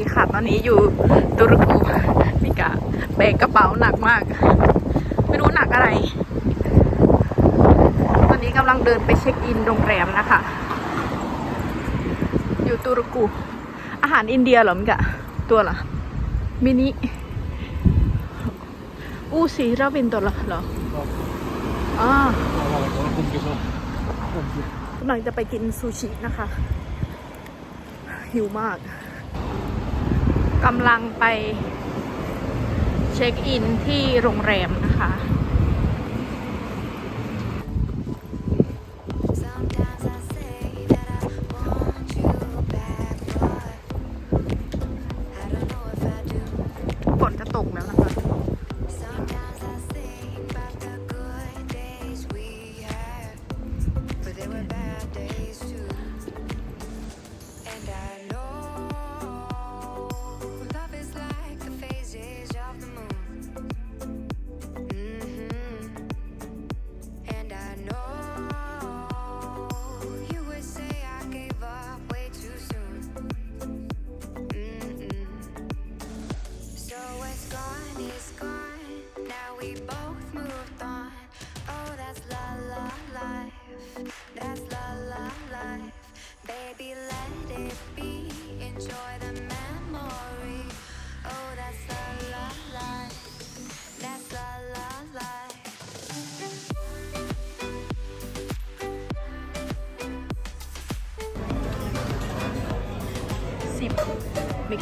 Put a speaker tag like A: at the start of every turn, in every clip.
A: ดีค่ะ ตอนนี้อยู่ตุรกูนี่กะแบกกระเป๋าหนักมาก ไม่รู้หนักอะไร ตอนนี้กำลังเดินไปเช็คอินโรงแรมนะคะ อยู่ตุรกู อาหารอินเดียเหรอมิกะ ตัวละมินิอูสีราบินตัวละเหรออ่ากำลังจะไปกินซูชินะคะ หิวมาก กำลังไปเช็คอินที่โรงแรมนะคะ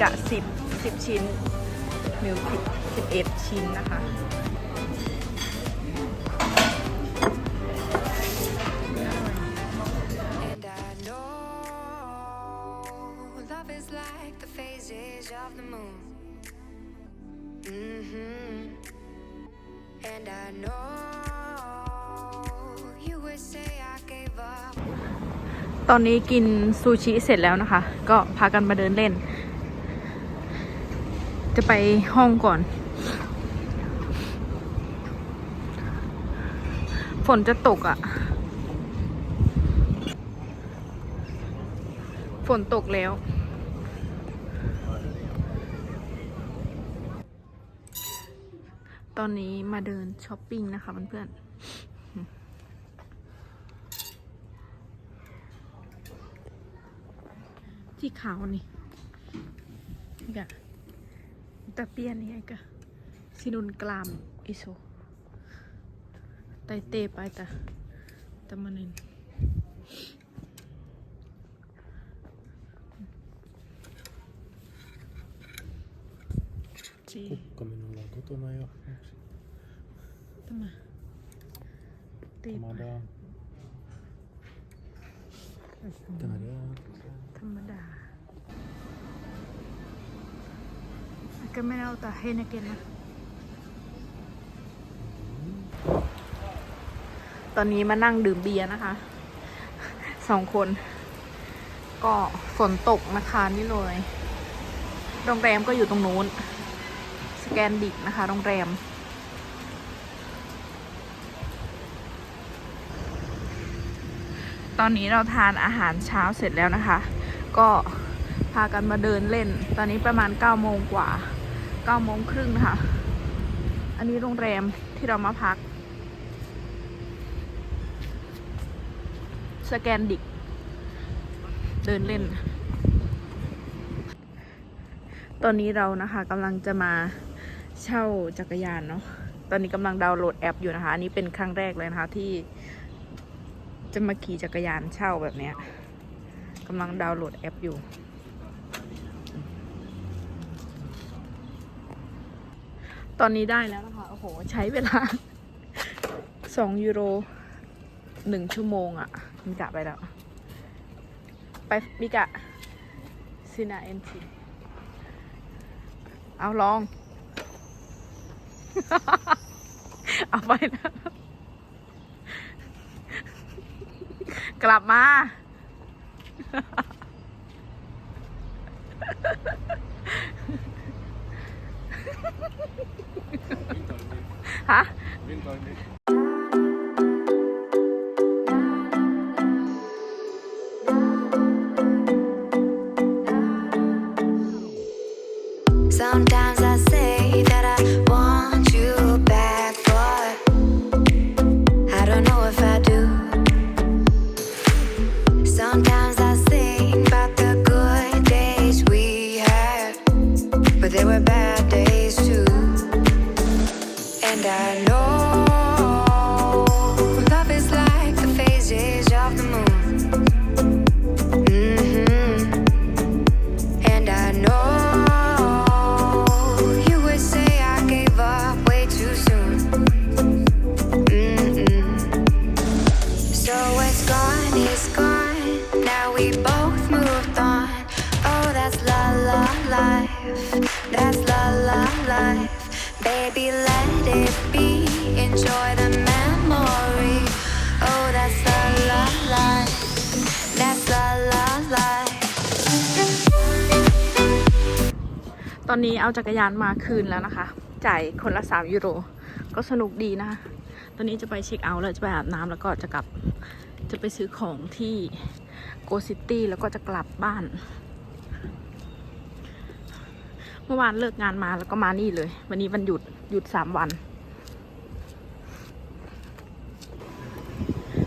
A: กะสิบสิบชิ้น มิลคิสิบเอ็ดชิ้นนะคะ
B: And I know love is like the phases of the moon. hmm And I know you would say I gave up.
A: ตอนนี้กินซูชิเสร็จแล้วนะคะ ก็พากันมาเดินเล่น จะไปห้องก่อน ฝนจะตกอะ่ะ ฝนตกแล้วตอนนี้มาเดินช้อปปิ้งนะคะเพื่อนๆที่ขาวนี่นี่กะ ตะเปียนนี่ไอ้กะซินุนกลามอิโซไตเตไปตะตะมันนินจี
C: Kukka minulla on kotona jo.
A: Tämä. Tiippa.
C: Tadaa. Tadaa.
A: ธรรมดาก็ไม่เอาแต่ให้นั กเก็ตนะตอนนี้มานั่งดื่มเบียร์นะคะสองคน ก็ฝนตกนะคะนี่เลย โรงแรมก็อยู่ตรงนู้น สแกนดิกนะคะ โรงแรม ตอนนี้เราทานอาหารเช้าเสร็จแล้วนะคะ ก็พากันมาเดินเล่น ตอนนี้ประมาณ9โมงกว่า 9โมงครึ่งนะคะ อันนี้โรงแรมที่เรามาพัก สแกนดิก เดินเล่น ตอนนี้เรานะคะกำลังจะมาเช่าจักรยานเนาะ ตอนนี้กำลังดาวน์โหลดแอปอยู่นะคะ อันนี้เป็นครั้งแรกเลยนะคะที่จะมาขี่จักรยานเช่าแบบเนี้ยกำลังดาวน์โหลดแอปอยู่ ตอนนี้ได้แล้วนะคะโอ้โห ใช้เวลาสองยูโรหนึ่งชั่วโมงอะ่ะมิกะไปแล้ว ไปมิกะซินาเอ็นทีเอาลอง เอาไปนะ กลับมา ฮ
B: life. That's la la life. Baby, let it be. Enjoy the memory. Oh, that's la la life. That's la la life.
A: ตอนนี้เอาจักรยานมาคืนแล้วนะคะ จ่ายคนละ 3 ยูโร ก็สนุกดีนะคะ ตอนนี้จะไปเช็คเอาท์แล้วจะไปอาบน้ำแล้วก็จะกลับ จะไปซื้อของที่โกซิตี้แล้วก็จะกลับบ้าน เมื่อวานเลิกงานมาแล้วก็มานี่เลย วันนี้วันหยุดหยุด3วัน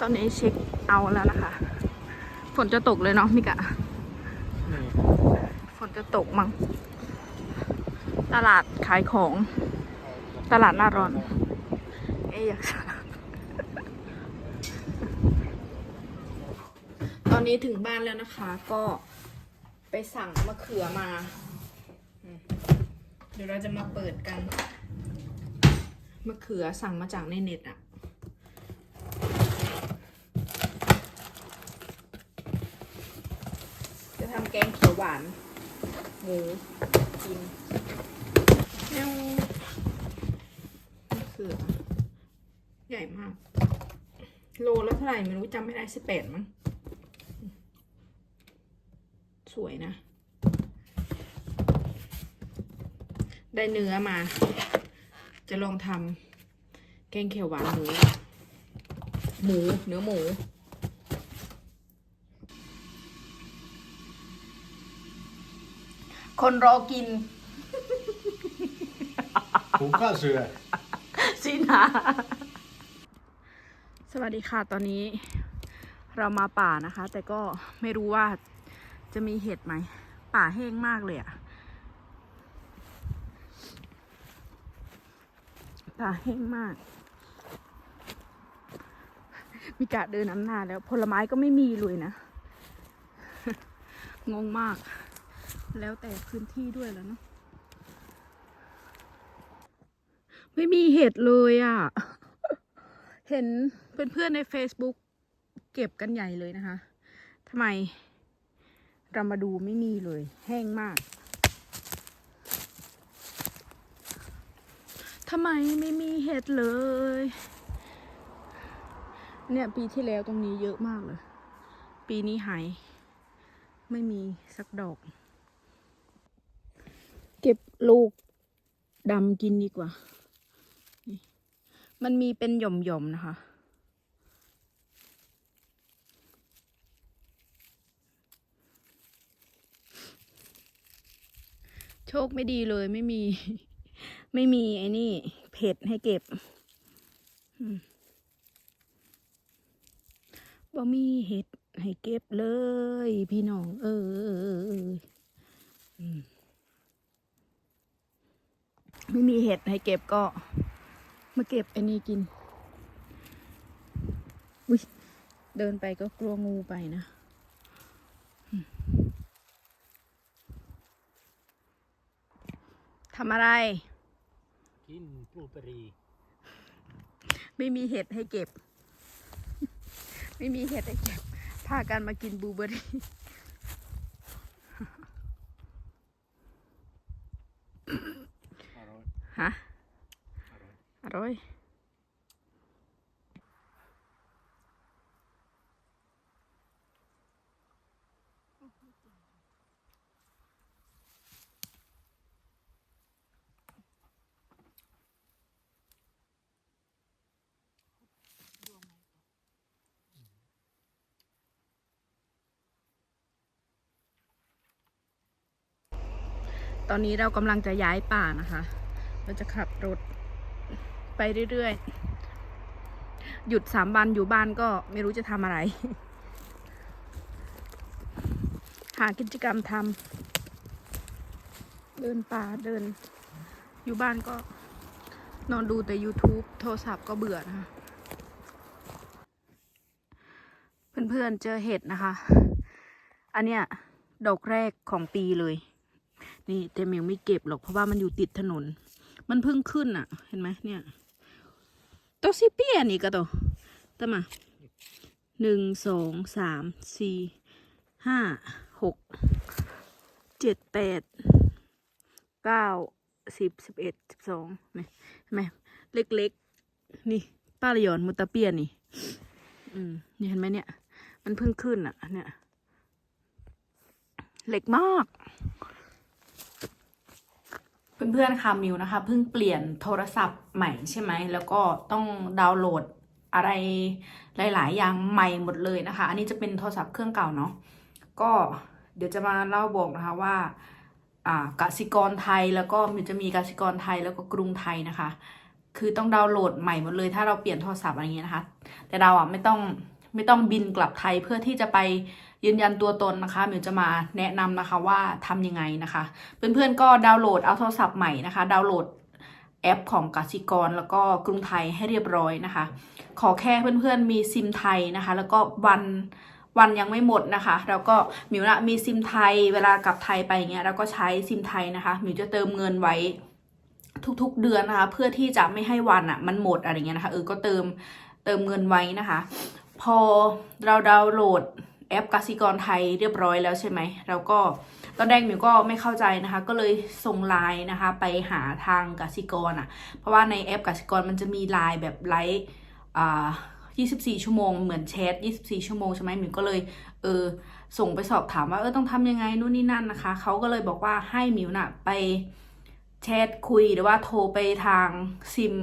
A: ตอนนี้เช็คเอาแล้วนะคะ ฝนจะตกเลยเนาะมิกะฝนจะตกมั้งตลาดขายของ ตลาดหน้าร้อน เอ๊ะอยากตอนนี้ถึงบ้านแล้วนะคะ ก็ไปสั่งมะเขือมา เดี๋ยวเราจะมาเปิดกันมะเขือสั่งมาจากในเน็ตอะจะทำแกงเขียวหวานหมูกินแนวมะเขือ ใหญ่มาก โลแล้วเท่าไหร่ไม่รู้จำไม่ได้สิบแปดมั้ง สวยนะ ได้เนื้อมา จะลองทำแกงเขียวหวานหมู หมู เนื้อหมูคนรอกิน
C: Pokazuj.
A: สินะสวัสดีค่ะตอนนี้เรามาป่านะคะ แต่ก็ไม่รู้ว่าจะมีเห็ดไหม ป่าแห้งมากเลยอะ่าแห้งมาก มีกะเดินน้ำหน้าแล้ว ผลไม้ก็ไม่มีเลยนะ งงมาก แล้วแต่พื้นที่ด้วยแล้วเนาะไม่มีเห็ดเลยอะ่ะ เห็นเพื่อนๆใน Facebook เก็บกันใหญ่เลยนะคะทำไมเรามาดูไม่มีเลย แห้งมาก ทำไมไม่มีเห็ดเลย เนี่ยปีที่แล้วตรงนี้เยอะมากเลย ปีนี้หายไม่มีสักดอก เก็บลูกดำกินดีกว่า มันมีเป็นหย่อมๆนะคะโชคไม่ดีเลยไม่มี ไม่มีไอ้นี่เผ็ดให้เก็บอืมบ่มีเห็ดให้เก็บเลย พี่น้อง เออไม่มีเห็ดให้เก็บก็ มาเก็บไอ้นี่กินอุ้ยเดินไปก็กลัวงูไปนะทำอะไร
C: กินบูบรี
A: ไม่มีเห็ดให้เก็บ ไม่มีเห็ดให้เก็บ พากันมากินบลูเบอรี่ ฮะ อร่อย ตอนนี้เรากำลังจะย้ายป่านะคะ เราจะขับรถไปเรื่อยๆ หยุดสามวันอยู่บ้านก็ไม่รู้จะทำอะไร หากิจกรรมทำเดินป่าเดิน อยู่บ้านก็นอนดูแต่ YouTube โทรศัพท์ก็เบื่อนะคะ เพื่อนๆเจอเห็ดนะคะ อันเนี้ยดอกแรกของปีเลย นี่แต่มิวไม่เก็บหรอกเพราะว่ามันอยู่ติดถนน มันเพิ่งขึ้นอะ เห็นไหมเนี่ยตัวซีเปียนี่ก็ตัวตั้มาหนึ่งสองสามสี่ห้าหกเจ็ดแปดเก้าสิบสิบเอ็ดสิบสองนี่เห็นไหมเล็กๆ นี่ป้าเลยอนมุตตะเปียนี่ อืมนี่เห็นไหมเนี่ย มันเพิ่งขึ้นอะ เนี่ย เล็กมาก เพื่อนๆค่ะมิวนะคะเพิ่งเปลี่ยนโทรศัพท์ใหม่ใช่ไหมแล้วก็ต้องดาวน์โหลดอะไรหลาย ๆ อย่างใหม่หมดเลยนะคะ อันนี้จะเป็นโทรศัพท์เครื่องเก่าเนาะก็เดี๋ยวจะมาเล่าบอกนะคะว่าอ่ากสิกรไทยแล้วก็มันจะมีกสิกรไทยแล้วก็กรุงไทยนะคะ คือต้องดาวน์โหลดใหม่หมดเลย ถ้าเราเปลี่ยนโทรศัพท์อะไรเงี้ยนะคะ แต่เราอะไม่ต้อง ไม่ต้องบินกลับไทยเพื่อที่จะไปยืนยันตัวตนนะคะมิวจะมาแนะนำนะคะว่าทำยังไงนะคะ เพื่อนๆก็ดาวน์โหลดเอาโทรศัพท์ใหม่นะคะ ดาวน์โหลดแอปของกสิกรแล้วก็กรุงไทยให้เรียบร้อยนะคะ ขอแค่เพื่อนๆมีซิมไทยนะคะ แล้วก็วันวันยังไม่หมดนะคะ แล้วก็มิวนะมีซิมไทยเวลากลับไทยไปอย่างเงี้ยเราก็ใช้ซิมไทยนะคะมิวจะเติมเงินไว้ทุกๆเดือนนะคะ เพื่อที่จะไม่ให้วันอะ่ะมันหมดอะไรเงี้ยนะคะเออก็เติมเติมเงินไว้นะคะ พอเราดาวน์โหลดแอปกสิกรไทยเรียบร้อยแล้วใช่ไหมเราก็ตอนแรกมิวก็ไม่เข้าใจนะคะ ก็เลยส่งไลน์นะคะ ไปหาทางกสิกรอะ เพราะว่าในแอปกสิกรมันจะมีไลน์แบบไลฟ์อ่า24 ชั่วโมงเหมือนแชท24 ชั่วโมงใช่ไหมมิวก็เลยเออส่งไปสอบถามว่าเออต้องทำยังไงนู่นนี่นั่นนะคะเขาก็เลยบอกว่าให้มิวน่ะไปแชทคุยหรือว่าโทรไปทางซิม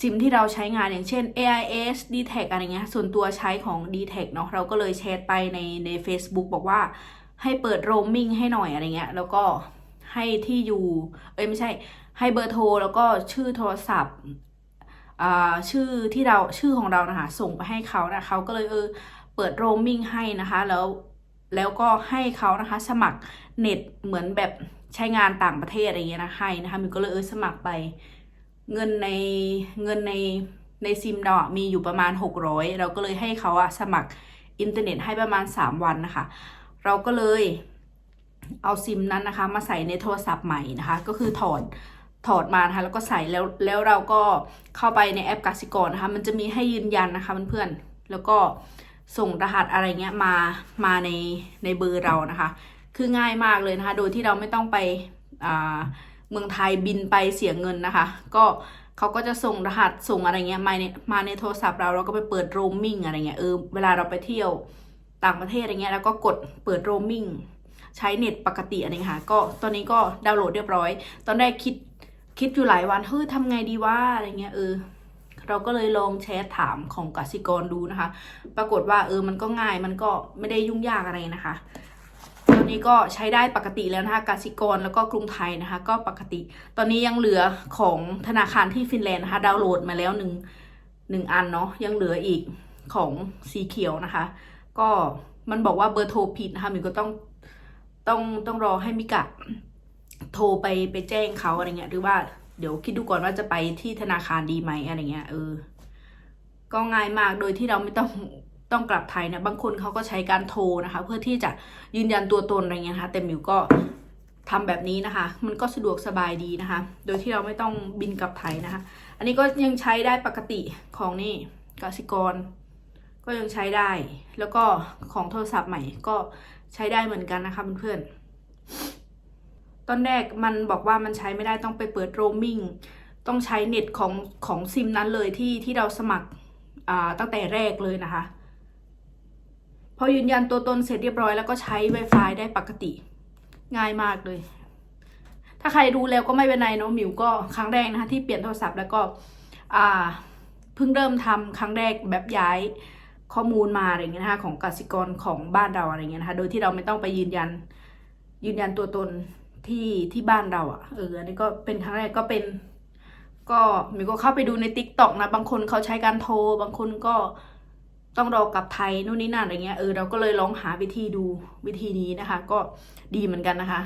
A: ซิมที่เราใช้งานอย่างเช่น AIS d t a c อะไรเงี้ย ส่วนตัวใช้ของ d t a c เนาะเราก็เลยแชทไปในใน Facebook บอกว่าให้เปิดโรมมิ่งให้หน่อยอะไรเงี้ย แล้วก็ให้ที่อยู่ เอ้ยไม่ใช่ ให้เบอร์โทร แล้วก็ชื่อโทรศัพท์อ่าชื่อที่เราชื่อของเรานะคะส่งไปให้เขานะเขาก็เลยเออเปิดโรมมิ่งให้นะคะแล้วแล้วก็ให้เขานะคะสมัครเน็ตเหมือนแบบใช้งานต่างประเทศอะไรเงี้ยนะให้นะคะมิวก็เลยเออสมัครไป เงินในเงินในในซิมเราอะมีอยู่ประมาณ 600 เราก็เลยให้เขาอะสมัครอินเทอร์เน็ตให้ประมาณ 3 วันนะคะ เราก็เลยเอาซิมนั้นนะคะ มาใส่ในโทรศัพท์ใหม่นะคะ ก็คือถอดถอดมานะคะแล้วก็ใส่แล้วแล้วเราก็เข้าไปในแอปกสิกรนะคะ มันจะมีให้ยืนยันนะคะเพื่อนๆแล้วก็ส่งรหัสอะไรเงี้ยมามาในในเบอร์เรานะคะ คือง่ายมากเลยนะคะ โดยที่เราไม่ต้องไปอ่า เมืองไทยบินไปเสียเงินนะคะ ก็เขาก็จะส่งรหัสส่งอะไรเงี้ยมาในมาในโทรศัพท์เราเราก็ไปเปิดโรมมิ่งอะไรเงี้ยเออเวลาเราไปเที่ยวต่างประเทศอะไรเงี้ยแล้วก็กดเปิดโรมมิ่งใช้เน็ตปกติอะไรค่ะก็ตอนนี้ก็ดาวน์โหลดเรียบร้อย ตอนแรกคิดคิดอยู่หลายวันเฮ้ยทำไงดีว่าอะไรเงี้ยเออเราก็เลยลองแชทถามของกสิกรดูนะคะ ปรากฏว่าเออมันก็ง่ายมันก็ไม่ได้ยุ่งยากอะไรนะคะ ตอนนี้ก็ใช้ได้ปกติแล้วนะคะกสิกรแล้วก็กรุงไทยนะคะ ก็ปกติ ตอนนี้ยังเหลือของธนาคารที่ฟินแลนด์นะคะดาวน์โหลดมาแล้วหนึ่งหนึ่งอันเนาะยังเหลืออีกของสีเขียวนะคะ ก็มันบอกว่าเบอร์โทรผิดนะคะมิวก็ต้องต้องต้องรอให้มิกะโทรไปไปแจ้งเขาอะไรเงี้ยหรือว่าเดี๋ยวคิดดูก่อนว่าจะไปที่ธนาคารดีไหมอะไรเงี้ยเออก็ง่ายมากโดยที่เราไม่ต้อง ต้องกลับไทยนะบางคนเขาก็ใช้การโทรนะคะ เพื่อที่จะยืนยันตัวตนอะไรเงี้ยนะคะแต่มิวก็ทำแบบนี้นะคะ มันก็สะดวกสบายดีนะคะ โดยที่เราไม่ต้องบินกลับไทยนะคะ อันนี้ก็ยังใช้ได้ปกติของนี่กสิกร ก็ยังใช้ได้ แล้วก็ของโทรศัพท์ใหม่ก็ใช้ได้เหมือนกันนะคะเพื่อนๆตอนแรกมันบอกว่ามันใช้ไม่ได้ต้องไปเปิดโรมมิ่งต้องใช้เน็ตของของซิมนั้นเลยที่ที่เราสมัครตั้งแต่แรกเลยนะคะ พอยืนยันตัวตนเสร็จเรียบร้อยแล้วก็ใช้ Wi-Fi ได้ปกติ ง่ายมากเลย ถ้าใครรู้แล้วก็ไม่เป็นไรเนาะหมิวก็ครั้งแรกนะคะที่เปลี่ยนโทรศัพท์แล้วก็อ่าเพิ่งเริ่มทำครั้งแรกแบบย้ายข้อมูลมาอะไรเงี้ยนะคะของกสิกรของบ้านเราอะไรเงี้ยนะคะโดยที่เราไม่ต้องไปยืนยันยืนยันตัวตนที่ที่บ้านเราอะ่ะเอออันนี้ก็เป็นครั้งแรกก็เป็น ก็มิวก็เข้าไปดูในติ๊กต็อกนะบางคนเขาใช้การโทร บางคนก็ ต้องรอกลับไทยนู่นนี่นั่นอะไรเงี้ยเออเราก็เลยลองหาวิธีดูวิธีนี้นะคะ ก็ดีเหมือนกันนะคะ